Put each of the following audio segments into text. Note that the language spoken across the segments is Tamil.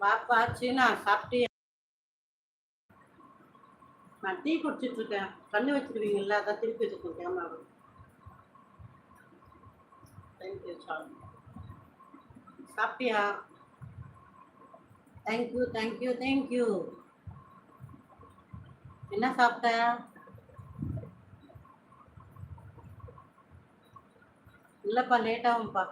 பாப்பா சீனா சாப்பிட்டியா நான் டீ குடிச்சிட்டு இருக்கேன் கண்ணு வச்சிருவீங்கல்ல அதான் திருப்பி வச்சிருக்கேன் கேமராவை தேங்க்யூ சாப்பிட்டியா? தேங்க்யூ தேங்க்யூ தேங்க்யூ என்ன சாப்பிட்ட? இல்லைப்பா லேட் ஆகும்ப்பா.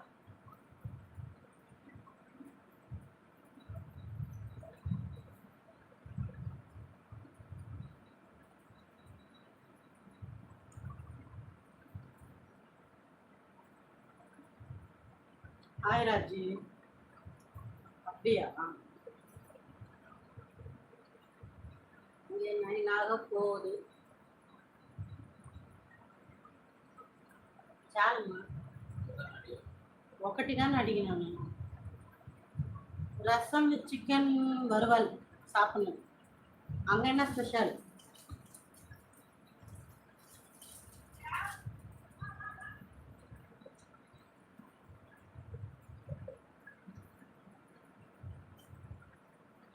ஹாய் ராஜி அப்படியா இங்கே நைன் ஆக போகுது చాలమ్మా ఒకటిగానే అడిగినాను నేను రసం చికెన్ వరవల్ சாப்பிடணும் அங்கே என்ன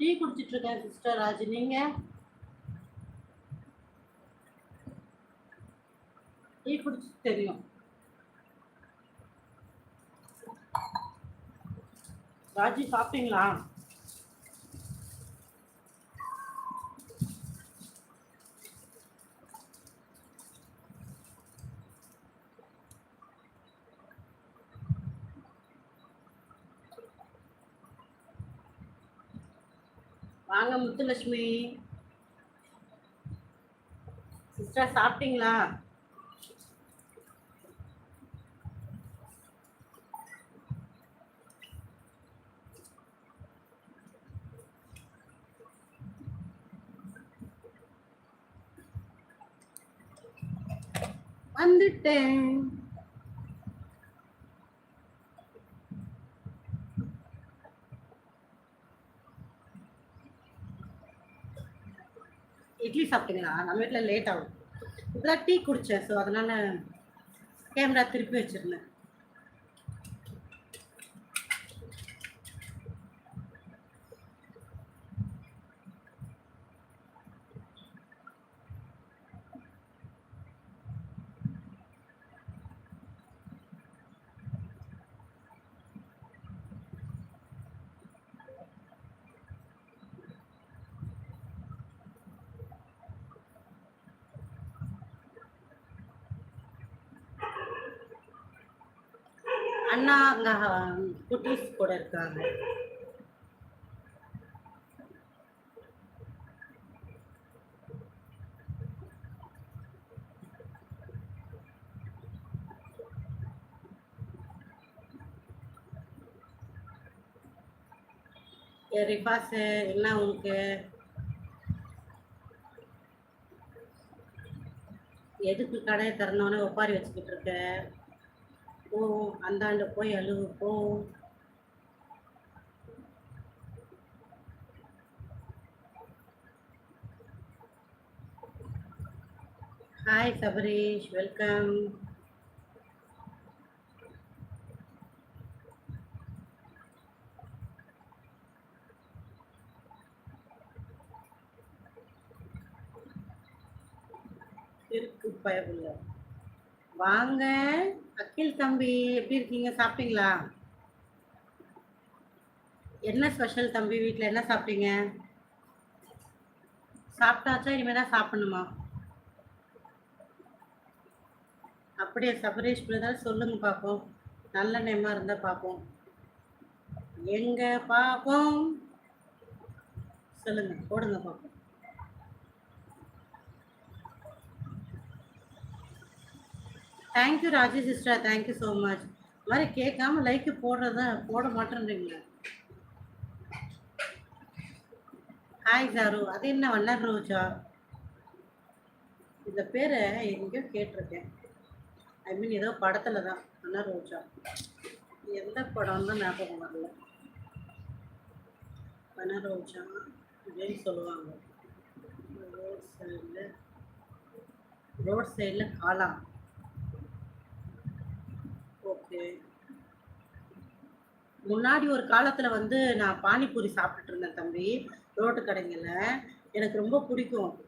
டீ குடிச்சிட்டு இருக்கேன் சிஸ்டர் ராஜ். நீங்க? டீ குடிச்சு தெரியும். ராஜி சாப்பிட்டீங்களா? வாங்க முத்துலட்சுமி. சிஸ்டர் சாப்பிட்டீங்களா? வந்துட்டேன். இட்லி சாப்பிட்டீங்களா? நம்ம வீட்டில் லேட் ஆகும் இப்போதான் டீ குடித்தேன் ஸோ அதனால் கேமரா திருப்பி வச்சிருந்தேன். அண்ணா அங்கே குட்டீஸ் கூட இருக்காங்க. ஏ, என்ன உங்களுக்கு எதுக்கு கடையை திறந்தோன்னே ஒப்பாரி வச்சுக்கிட்டு இருக்க? போவோம் அந்தாண்ட போய் அழுகு போவோம் ஹாய் சபரீஷ் வெல்கம் இருக்கு வாங்க. அகில் தம்பி எப்படி இருக்கீங்க? சாப்பிட்டீங்களா? என்ன ஸ்பெஷல் தம்பி வீட்டில் என்ன சாப்பிட்டீங்க? சாப்பிட்டாச்சா? இனிமேல் தான் சாப்பிடணுமா? அப்படியே சபரேஷ் பிரதர்? சொல்லுங்க பார்ப்போம். நல்ல நேமாக இருந்தால் பார்ப்போம். எங்க பார்ப்போம்? சொல்லுங்க போடுங்க பார்ப்போம். Thank you Raji sister thank you so much இது மாதிரி கேட்காம லைக்கு போடுறத போட மாட்டேன்றீங்களே. ஹாய் சாரு அது என்ன வல்லர் ரோஜா? இந்த பேரை எங்கேயோ கேட்டிருக்கேன். ஐ மீன் ஏதோ படத்தில் தான். வல்லர் ரோஜா. எந்த படம் தான் ஞாபகம் வரல. வல்லர் ரோஜா அப்படின்னு சொல்லுவாங்க. ரோட் சைடில் ரோட் சைடில் காளான். ஓகே. முன்னாடி ஒரு காலத்துல வந்து நான் பானிபூரி சாப்பிட்டுட்டு இருந்தேன் தம்பி ரோட்டு கடைங்கள்ல. எனக்கு ரொம்ப பிடிக்கும்.